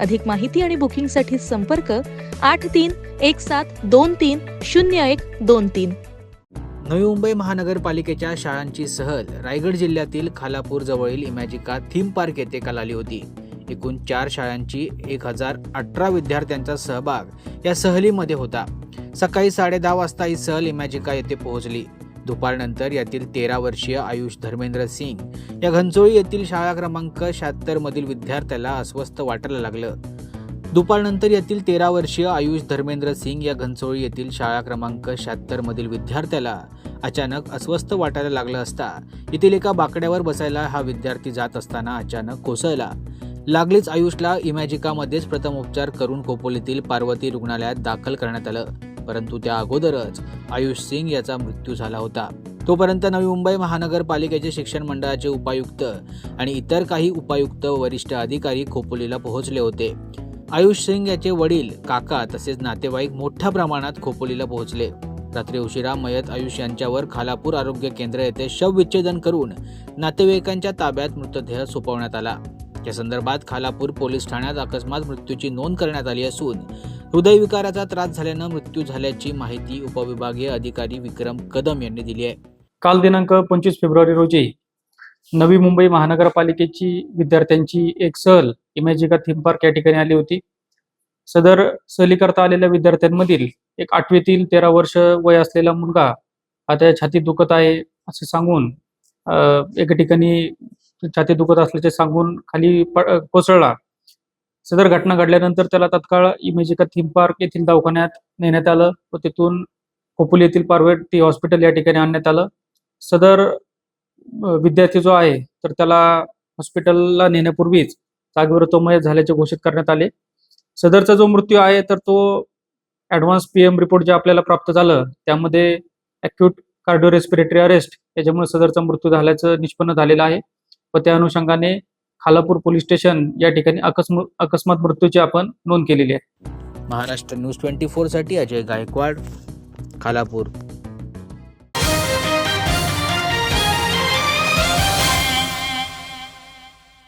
अधिक माहिती आणि बुकिंगसाठी संपर्क आठ तीन एक सात दोन तीन शून्य एक दोन तीन. नवी मुंबई महानगरपालिकेच्या शाळांची सहल रायगड जिल्ह्यातील खालापूर जवळील इमॅजिका थीम पार्क येथे काल आली होती. एकूण चार शाळांची एक हजार अठरा विद्यार्थ्यांचा सहभाग या सहलीमध्ये होता. सकाळी साडेदहा वाजता ही सहल इमॅजिका येथे पोहोचली. दुपारनंतर यातील तेरा वर्षीय आयुष धर्मेंद्र सिंग या घनसोळी येथील शाळा क्रमांक शहात्तर मधील विद्यार्थ्याला अस्वस्थ वाटायला लागलं. दुपारनंतर येथील तेरा वर्षीय आयुष धर्मेंद्र सिंग या घनसोळी येथील शाळा क्रमांक शहात्तर मधील विद्यार्थ्याला अचानक अस्वस्थ वाटायला लागलं असता येथील एका बाकड्यावर बसायला हा विद्यार्थी जात असताना अचानक कोसळला. लागलीच आयुषला इमॅजिकामध्येच प्रथमोपचार करून खोपोलीतील पार्वती रुग्णालयात दाखल करण्यात आलं. परंतु त्या अगोदरच आयुष सिंग याचा मृत्यू झाला होता. तोपर्यंत नवी मुंबई महानगरपालिकेचे शिक्षण मंडळाचे उपायुक्त आणि इतर काही उपायुक्त व वरिष्ठ अधिकारी खोपोलीला पोहोचले होते. आयुष सिंग याचे वडील काका तसेच नातेवाईक मोठ्या प्रमाणात खोपोलीला पोहोचले. रात्री उशिरा मयत आयुष यांच्यावर खालापूर आरोग्य केंद्र येथे शवविच्छेदन करून नातेवाईकांच्या ताब्यात मृतदेह सोपवण्यात आला. या संदर्भात खालापूर पोलीस ठाण्यात अकस्मात मृत्यूची नोंद करण्यात आली असून हृदयविकाराचा त्रास झाल्यानं मृत्यू झाल्याची माहिती उपविभागीय अधिकारी विक्रम कदम यांनी दिली आहे. काल दिनांक पंचवीस फेब्रुवारी रोजी नवी मुंबई महानगरपालिकेची विद्यार्थ्यांची एक सहल इमॅजिका थीम पार्क या ठिकाणी आली होती. सदर सहलीकरता आलेल्या विद्यार्थ्यांमधील एक आठवीतील तेरा वर्ष वय असलेला मुलगा हा त्या दुखत आहे असे सांगून एका ठिकाणी छाती दुखत असल्याचे सांगून खाली प- कोसळला. सदर घटना घडल्यानंतर त्याला तत्काळ इमेजिका थीम पार्क येथील दवाखान्यात नेण्यात आलं व तिथून खोपोली येथील पार्वती हॉस्पिटल या ठिकाणी आणण्यात आलं. सदर विद्यार्थी जो आहे तर त्याला हॉस्पिटलला नेण्यापूर्वीच जागेवर तो मयत झाल्याचे घोषित करण्यात आले. सदरचा जो मृत्यू आहे तर तो ऍडव्हान्स पीएम रिपोर्ट जे आपल्याला प्राप्त झालं त्यामध्ये अक्यूट कार्डिओ रेस्पिरेटरी अरेस्ट याच्यामुळे सदरचा मृत्यू झाल्याचं निष्पन्न झालेलं आहे व त्या अनुषंगाने खालापूर पोलीस स्टेशन या ठिकाणी अकस्मात मृत्यूची आपण नोंद केलेली आहे. महाराष्ट्र न्यूज ट्वेंटी फोरसाठी अजय गायकवाड खालापूर.